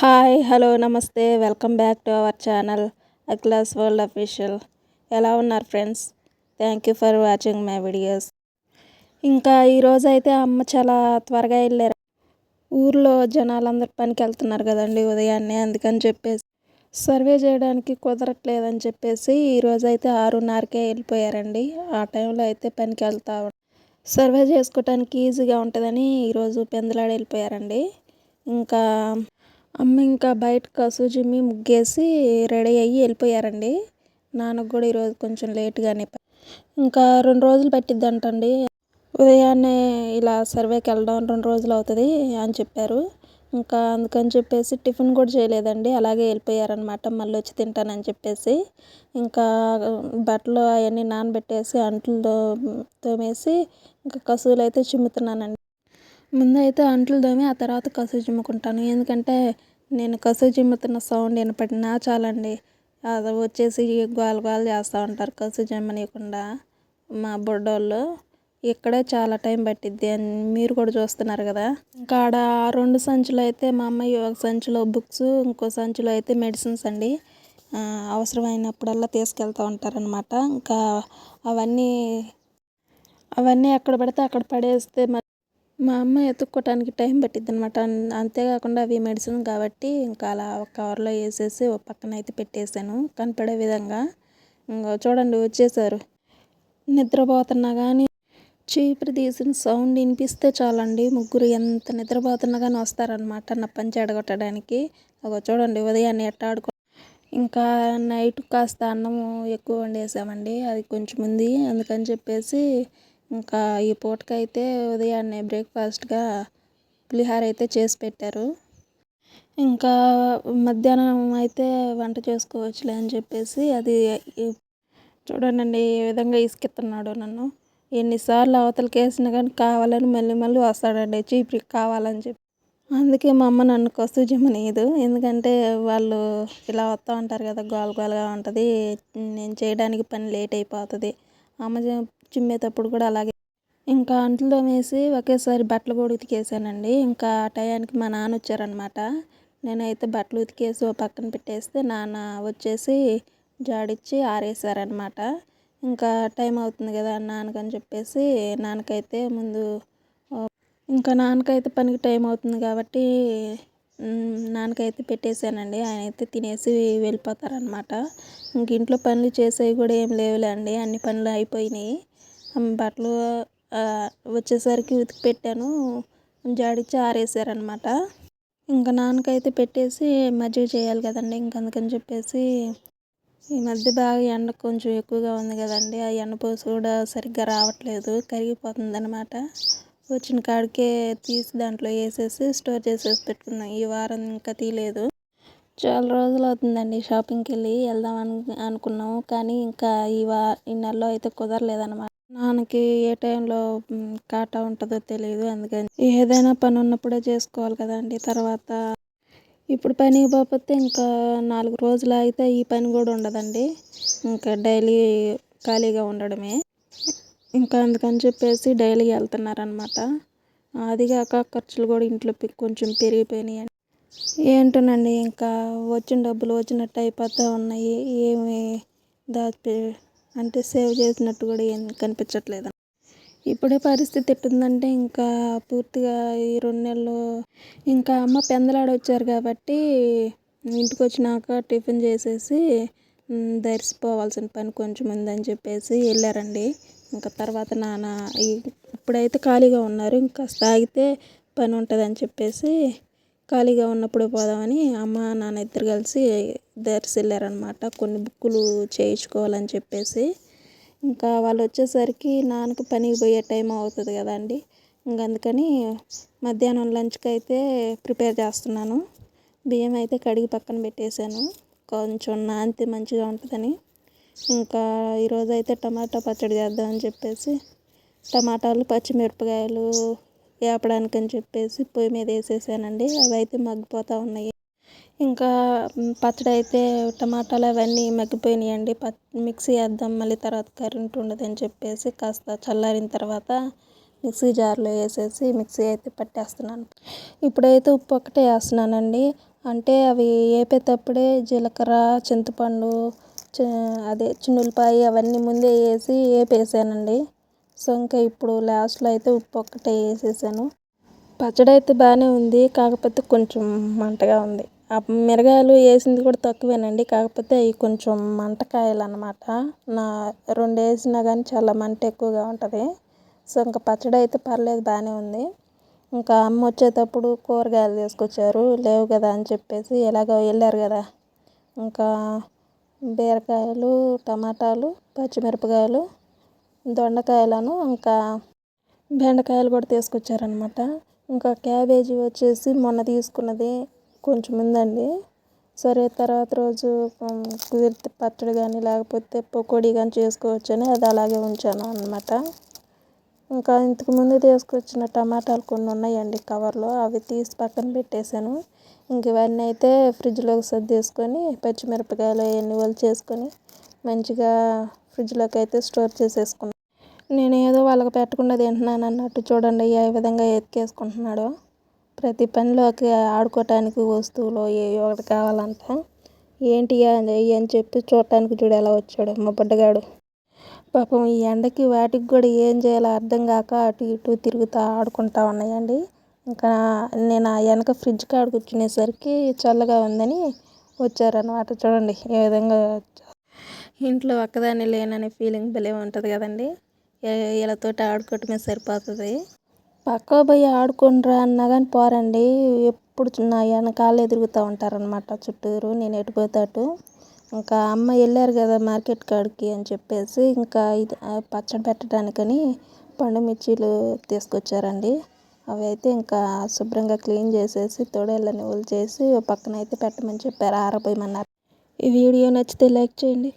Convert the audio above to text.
Hi hello నమస్తే. Welcome back to our channel అక్లాస్ world official. ఎలా ఉన్నారు friends? Thank you for watching my videos. ఇంకా ఈరోజు అయితే అమ్మ చాలా త్వరగా వెళ్ళారు. ఊర్లో జనాలందరూ పనికి వెళ్తున్నారు కదండి ఉదయాన్నే అందుకని చెప్పేసి. సర్వే చేయడానికి కుదరట్లేదని చెప్పేసి ఈరోజు అయితే ఆరున్నరకే వెళ్ళిపోయారండి. ఆ టైంలో అయితే పనికి వెళ్తా సర్వే చేసుకోవటానికి ఈజీగా ఉంటుందని ఈరోజు పెందలాడి వెళ్ళిపోయారండి. ఇంకా అమ్మ ఇంకా బయట కసు జిమ్మి ముగ్గేసి రెడీ అయ్యి వెళ్ళిపోయారండి. నాన్నకు కూడా ఈరోజు కొంచెం లేట్గానే ఇంకా రెండు రోజులు పట్టిద్దంటండి. ఉదయాన్నే ఇలా సర్వేకి వెళ్ళడం రెండు రోజులు అవుతుంది అని చెప్పారు. ఇంకా అందుకని చెప్పేసి టిఫిన్ కూడా చేయలేదండి. అలాగే వెళ్ళిపోయారనమాట మళ్ళీ వచ్చి తింటానని చెప్పేసి ఇంకా బట్టలు అవన్నీ నానబెట్టేసి అంట్లు తోమేసి ఇంకా కసువులు అయితే చిమ్ముతున్నానండి. ముందు అయితే అంట్లు తోమి ఆ తర్వాత కసువు చిమ్ముకుంటాను. ఎందుకంటే నేను కసువు చిమ్ముతున్న సౌండ్ వినపడినా చాలండి. అది వచ్చేసి గోల గోల చేస్తూ ఉంటారు కసువు చిమ్మనీయకుండా మా బుడ్డోళ్ళు. ఇక్కడే చాలా టైం పట్టిద్ది అని మీరు కూడా చూస్తున్నారు కదా. ఇంకా ఆడ ఆ రెండు సంచులు అయితే మా అమ్మాయి ఒక సంచిలో బుక్స్ ఇంకో సంచిలో అయితే మెడిసిన్స్ అండి. అవసరమైనప్పుడల్లా తీసుకెళ్తూ ఉంటారనమాట ఇంకా అవన్నీ అవన్నీ ఎక్కడ పడితే అక్కడ పడేస్తే మరి మా అమ్మ ఎత్తుక్కోవటానికి టైం పట్టిద్ది అనమాట అంతేకాకుండా అవి మెడిసిన్ కాబట్టి ఇంకా అలా ఒక కవర్లో వేసేసి ఒక పక్కన అయితే పెట్టేశాను. కనపడే విధంగా. ఇంకా చూడండి వచ్చేసారు. నిద్రపోతున్నా కానీ చీపురు తీసిన సౌండ్ వినిపిస్తే చాలండి. ముగ్గురు ఎంత నిద్రపోతున్నా కానీ వస్తారనమాట నా పంచి అడగొట్టడానికి ఒక చూడండి ఉదయాన్నే ఎట్ట ఆడుకో ఇంకా నైట్ కాస్త అన్నము ఎక్కువ వండేసామండి. అది కొంచెం ఉంది. అందుకని చెప్పేసి ఇంకా ఈ పూటకైతే ఉదయాన్నే బ్రేక్ఫాస్ట్గా పులిహార అయితే చేసి పెట్టారు. ఇంకా మధ్యాహ్నం అయితే వంట చేసుకోవచ్చులే అని చెప్పేసి అది చూడండి ఏ విధంగా ఇసుకెత్తున్నాడు నన్ను. ఎన్నిసార్లు అవతలకి వేసినా కానీ కావాలని మళ్ళీ మళ్ళీ వస్తాడండి చీపురికి కావాలని చెప్పి. అందుకే మా అమ్మ నన్ను కసు జిమ్మనీయదు ఎందుకంటే వాళ్ళు ఇలా వస్తూ ఉంటారు కదా గోల గోలగా ఉంటుంది నేను చేయడానికి పని లేట్ అయిపోతుంది. అమ్మ చిమ్మేటప్పుడు కూడా అలాగే. ఇంకా అంట్లు తోమేసి ఒకేసారి బట్టలు కూడా ఉతికేసానండి. ఇంకా ఆ టయానికి మా నాన్న వచ్చారనమాట నేనైతే బట్టలు ఉతికేసి ఓ పక్కన పెట్టేస్తే నాన్న వచ్చేసి జాడిచ్చి ఆరేసారనమాట ఇంకా టైం అవుతుంది కదా నాన్నకని చెప్పేసి నాన్నకైతే ముందు ఇంకా నాన్నకైతే పనికి టైం అవుతుంది కాబట్టి నాన్నకైతే పెట్టేశానండి. ఆయన అయితే తినేసి వెళ్ళిపోతారనమాట ఇంక ఇంట్లో పనులు చేసేవి కూడా ఏం లేవులే అండి అన్ని పనులు అయిపోయినాయి. బట్టలు వచ్చేసరికి ఉతికి పెట్టాను. జాడిచ్చి ఆరేసారనమాట ఇంకా నాన్నకైతే పెట్టేసి మజ్జిగ చేయాలి కదండి. ఇంక అందుకని చెప్పేసి ఈ మధ్య బాగా ఎండ కొంచెం ఎక్కువగా ఉంది కదండి. ఆ ఎండ పోసి కూడా సరిగ్గా రావట్లేదు. కరిగిపోతుంది అనమాట వచ్చిన కాడికే తీసి దాంట్లో వేసేసి స్టోర్ చేసేసి పెట్టుకున్నాం. ఈ వారం ఇంకా తీయలేదు. చాలా రోజులు అవుతుందండి షాపింగ్కి వెళ్ళి వెళ్దాం అను అనుకున్నాము. కానీ ఇంకా ఈ వా ఈ నెలలో అయితే కుదరలేదన్నమాట. నాన్నకి ఏ టైంలో కాటా ఉంటుందో తెలియదు అందుకని ఏదైనా పని ఉన్నప్పుడే చేసుకోవాలి కదండి. తర్వాత ఇప్పుడు పనికి పోతే ఇంకా నాలుగు రోజులు అయితే ఈ పని కూడా ఉండదండి. ఇంకా డైలీ ఖాళీగా ఉండడమే. ఇంకా అందుకని చెప్పేసి డైలీ వెళ్తున్నారనమాట అది కాక ఖర్చులు కూడా ఇంట్లో కొంచెం పెరిగిపోయినాయి. ఏంటోనండి ఇంకా వచ్చిన డబ్బులు వచ్చినట్టు అయిపోతూ ఉన్నాయి. ఏమి దాచి అంటే సేవ్ చేసినట్టు కూడా ఏం కనిపించట్లేదు. ఇప్పుడే పరిస్థితి ఎట్టుందంటే ఇంకా పూర్తిగా ఈ రెండు నెలలు ఇంకా అమ్మ పెందలాడొచ్చారు కాబట్టి ఇంటికి వచ్చినాక టిఫిన్ చేసేసి ధరిసిపోవాల్సిన పని కొంచెం ఉందని చెప్పేసి వెళ్ళారండి. ఇంకా తర్వాత నాన్న ఇప్పుడైతే ఖాళీగా ఉన్నారు ఇంకా ఆగితే పని ఉంటుందని చెప్పేసి ఖాళీగా ఉన్నప్పుడు పోదామని అమ్మ నాన్న ఇద్దరు కలిసి దర్శి వెళ్ళారనమాట కొన్ని బుక్కులు చేయించుకోవాలని చెప్పేసి. ఇంకా వాళ్ళు వచ్చేసరికి నాన్నకు పనికి పోయే టైం అవుతుంది కదండి. ఇంక అందుకని మధ్యాహ్నం లంచ్కి అయితే ప్రిపేర్ చేస్తున్నాను. బియ్యం అయితే కడిగి పక్కన పెట్టేశాను. కొంచెం నానితే మంచిగా ఉంటుందని. ఇంకా ఈరోజు అయితే టమాటా పచ్చడి చేద్దామని చెప్పేసి టమాటాలు పచ్చిమిరపకాయలు వేపడానికి అని చెప్పేసి పొయ్యి మీద వేసేసానండి. అవి అయితే మగ్గిపోతూ ఉన్నాయి. ఇంకా పచ్చడి అయితే టమాటాలు అవన్నీ మగ్గిపోయినాయండి. ప మిక్సీ వేద్దాం మళ్ళీ తర్వాత కరెంట్ ఉండదని చెప్పేసి కాస్త చల్లారిన తర్వాత మిక్సీ జార్లో వేసేసి మిక్సీ అయితే పట్టేస్తున్నాను. ఇప్పుడైతే ఉప్పు ఒకటే వేస్తున్నానండి. అంటే అవి వేపేటప్పుడే జీలకర్ర చింతపండు అదే చిన్నులపాయ అవన్నీ ముందే వేసి వేపేసానండి. సో ఇంకా ఇప్పుడు లాస్ట్లో అయితే ఉప్పు ఒక్కటే వేసేసాను. పచ్చడి అయితే బాగానే ఉంది కాకపోతే కొంచెం మంటగా ఉంది. ఆ మిరగాయలు వేసింది కూడా తక్కువేనండి కాకపోతే అవి కొంచెం మంటకాయలు అనమాట నా రెండు వేసినా కానీ చాలా మంట ఎక్కువగా ఉంటుంది. సో ఇంకా పచ్చడి అయితే పర్లేదు బాగానే ఉంది. ఇంకా అమ్మ వచ్చేటప్పుడు కూరగాయలు తీసుకొచ్చారు లేవు కదా అని చెప్పేసి ఎలాగో వెళ్ళారు కదా. ఇంకా బీరకాయలు టమాటాలు పచ్చిమిరపకాయలు దొండకాయలను ఇంకా బెండకాయలు కూడా తీసుకొచ్చారనమాట ఇంకా క్యాబేజీ వచ్చేసి మొన్న తీసుకున్నది కొంచెం ఉందండి సరే తర్వాత రోజు కుదిరితే పచ్చడి కానీ లేకపోతే పకోడీ కానీ చేసుకోవచ్చని అది అలాగే ఉంచాను అనమాట ఇంకా ఇంతకు ముందు తీసుకొచ్చిన టమాటాలు కొన్ని ఉన్నాయండి కవర్లో. అవి తీసి పక్కన పెట్టేశాను. ఇంక ఇవన్నీ అయితే ఫ్రిడ్జ్లోకి సర్దేసుకొని పచ్చిమిరపకాయలు అవన్నీ చేసుకొని మంచిగా ఫ్రిడ్జ్లోకి అయితే స్టోర్ చేసేసుకున్నాను నేను ఏదో వాళ్ళకి పెట్టకుండా తింటున్నాను అన్నట్టు చూడండి ఏ విధంగా ఎత్తుకేసుకుంటున్నాడో ప్రతి పనిలోకి ఆడుకోవటానికి వస్తువులు ఏ ఒకటి కావాలంట ఏంటి అని చెప్పి చూడటానికి చూడు ఎలా వచ్చాడు మా బుడ్డగాడు. పాపం ఈ ఎండకి వాటికి కూడా ఏం చేయాలో అర్థం కాక అటు ఇటు తిరుగుతూ ఆడుకుంటా ఉన్నాయండి. ఇంకా నేను ఆ వెనక ఫ్రిడ్జ్ కాడ కూర్చునేసరికి చల్లగా ఉందని వచ్చారనమాట చూడండి ఏ విధంగా ఇంట్లో ఒక్కదాన్ని లేననే ఫీలింగ్ భలే ఉంటుంది కదండి. వీళ్ళతోటి ఆడుకోవటమే సరిపోతుంది. పక్క పోయి ఆడుకుండ్రా అన్నా కానీ పోరండి. ఎప్పుడు నా వెనకాలే తిరుగుతూ ఉంటారనమాట చుట్టూరు. నేను ఎటుపోతే అటు. ఇంకా అమ్మ వెళ్ళారు కదా మార్కెట్ కాడికి అని చెప్పేసి ఇంకా ఇది పచ్చడి పెట్టడానికని పండు మిర్చీలు తీసుకొచ్చారండి. అవి అయితే ఇంకా శుభ్రంగా క్లీన్ చేసేసి తొడేళ్ళని చేసి పక్కన అయితే పెట్టమని చెప్పారు ఆరబోయమన్నారు. ఈ వీడియో నచ్చితే లైక్ చేయండి.